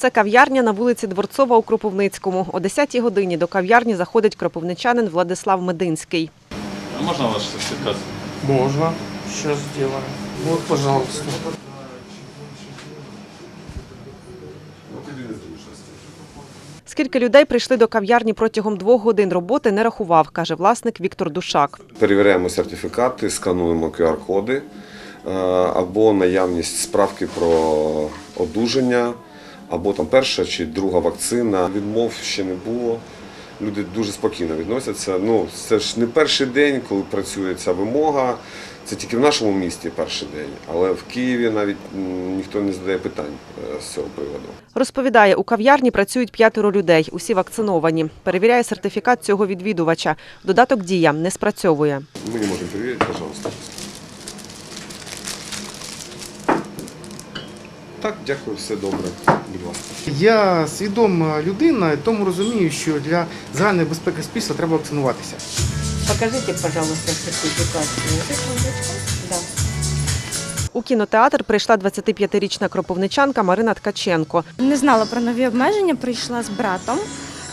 Це кав'ярня на вулиці Дворцова у Кропивницькому. О 10-й годині до кав'ярні заходить кропивничанин Владислав Мединський. А можно ваш сертификат? Можно. Сейчас сделаем. Вот, пожалуйста. Скільки людей прийшли до кав'ярні протягом двох годин роботи, не рахував, каже власник Віктор Душак. Перевіряємо сертифікати, скануємо QR-коди е, або наявність справки про одужання, або там перша чи друга вакцина. Відмов ще не було. Люди дуже спокійно відносяться. Ну, це ж не перший день, коли працює ця вимога. Це тільки в нашому місті перший день, але в Києві навіть ніхто не задає питань е, з цього приводу. Розповідає, у кав'ярні працюють п'ятеро людей, усі вакциновані. Перевіряє сертифікат цього відвідувача. Додаток дія не спрацьовує. Ми не можемо перевірити, пожалуйста. Так, дякую, все добре. Будь ласка. Я свідома людина, тому розумію, що для загальної безпеки суспільства треба вакцинуватися. Покажите, пожалуйста, сертификат. Да. У кінотеатр прийшла 25-річна кропивничанка Марина Ткаченко. Не знала про нові обмеження, прийшла з братом.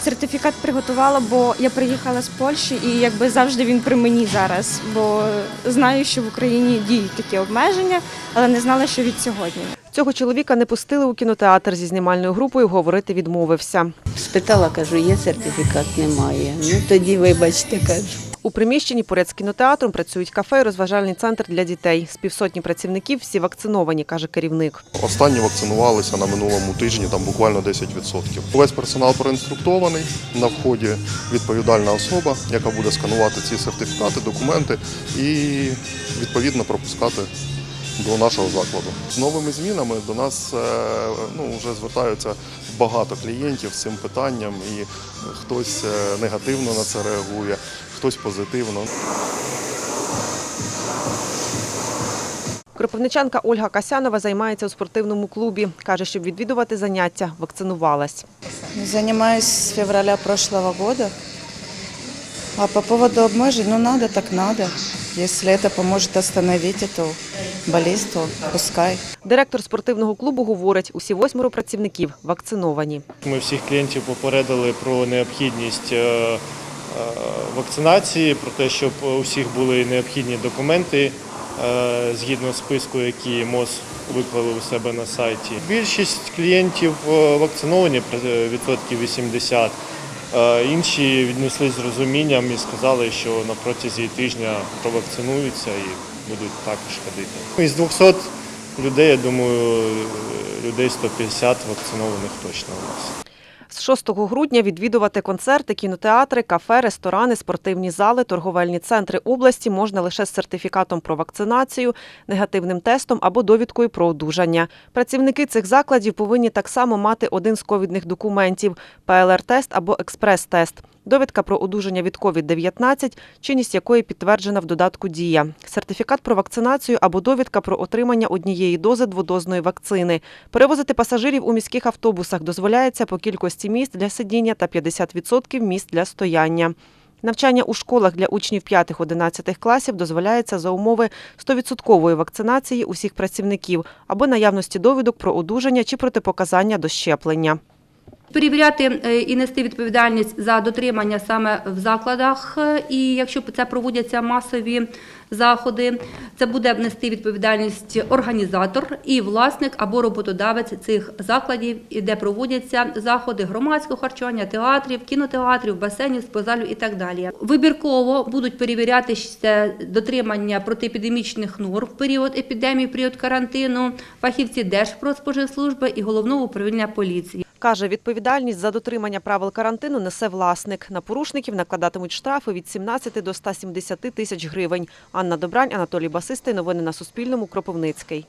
Сертифікат приготувала, бо я приїхала з Польщі і якби завжди він при мені зараз, бо знаю, що в Україні діють такі обмеження, але не знала, що від сьогодні. Цього чоловіка не пустили у кінотеатр зі знімальною групою, говорити відмовився. Спитала, кажу, є сертифікат, немає. Ну тоді вибачте, кажу. У приміщенні поряд з кінотеатром працюють кафе і розважальний центр для дітей. З півсотні працівників всі вакциновані, каже керівник. Останні вакцинувалися на минулому тижні, там буквально 10%. Весь персонал проінструктований. На вході відповідальна особа, яка буде сканувати ці сертифікати, документи і відповідно пропускати до нашого закладу. З новими змінами до нас е, ну, вже звертаються багато клієнтів з цим питанням, і хтось е, негативно на це реагує, хтось позитивно. Кропивничанка Ольга Касянова займається у спортивному клубі. Каже, щоб відвідувати заняття, вакцинувалась. Занимаюсь с февраля прошлого года. А по поводу обмежень, ну надо, так надо. Если это поможет остановить эту болезнь, то пускай. Директор спортивного клубу говорить, усі восьмеро працівників вакциновані. Ми всіх клієнтів попередили про необхідність е, е, вакцинації, про те, щоб у всіх були необхідні документи е, згідно списку, який МОЗ виклали у себе на сайті. Більшість клієнтів вакциновані, при- відсотків 80. Е, Інші віднеслись з розумінням і сказали, що на протязі тижня провакцинуються і будуть також ходити. Із 200 людей, я думаю, людей 150 вакцинованих точно у нас. З 6 грудня відвідувати концерти, кінотеатри, кафе, ресторани, спортивні зали, торговельні центри області можна лише з сертифікатом про вакцинацію, негативним тестом або довідкою про одужання. Працівники цих закладів повинні так само мати один з ковідних документів – ПЛР-тест або експрес-тест. Довідка про одужання від COVID-19, чинність якої підтверджена в додатку «Дія». Сертифікат про вакцинацію або довідка про отримання однієї дози дводозної вакцини. Перевозити пасажирів у міських автобусах дозволяється по кількості місць для сидіння та 50% місць для стояння. Навчання у школах для учнів 5-11 класів дозволяється за умови 100% вакцинації усіх працівників або наявності довідок про одужання чи протипоказання до щеплення. Перевіряти е, і нести відповідальність за дотримання саме в закладах, е, і якщо це проводяться масові заходи, це буде нести відповідальність організатор і власник або роботодавець цих закладів, де проводяться заходи громадського харчування, театрів, кінотеатрів, басейнів, спортзалів і так далі. Вибірково будуть перевірятися дотримання протиепідемічних норм в період епідемії, в період карантину, фахівці Держпродспоживслужби і головного управління поліції. Каже, відповідальність за дотримання правил карантину несе власник. На порушників накладатимуть штрафи від 17 до 170 тисяч гривень. Анна Добрань, Анатолій Басистий. Новини на Суспільному. Кропивницький.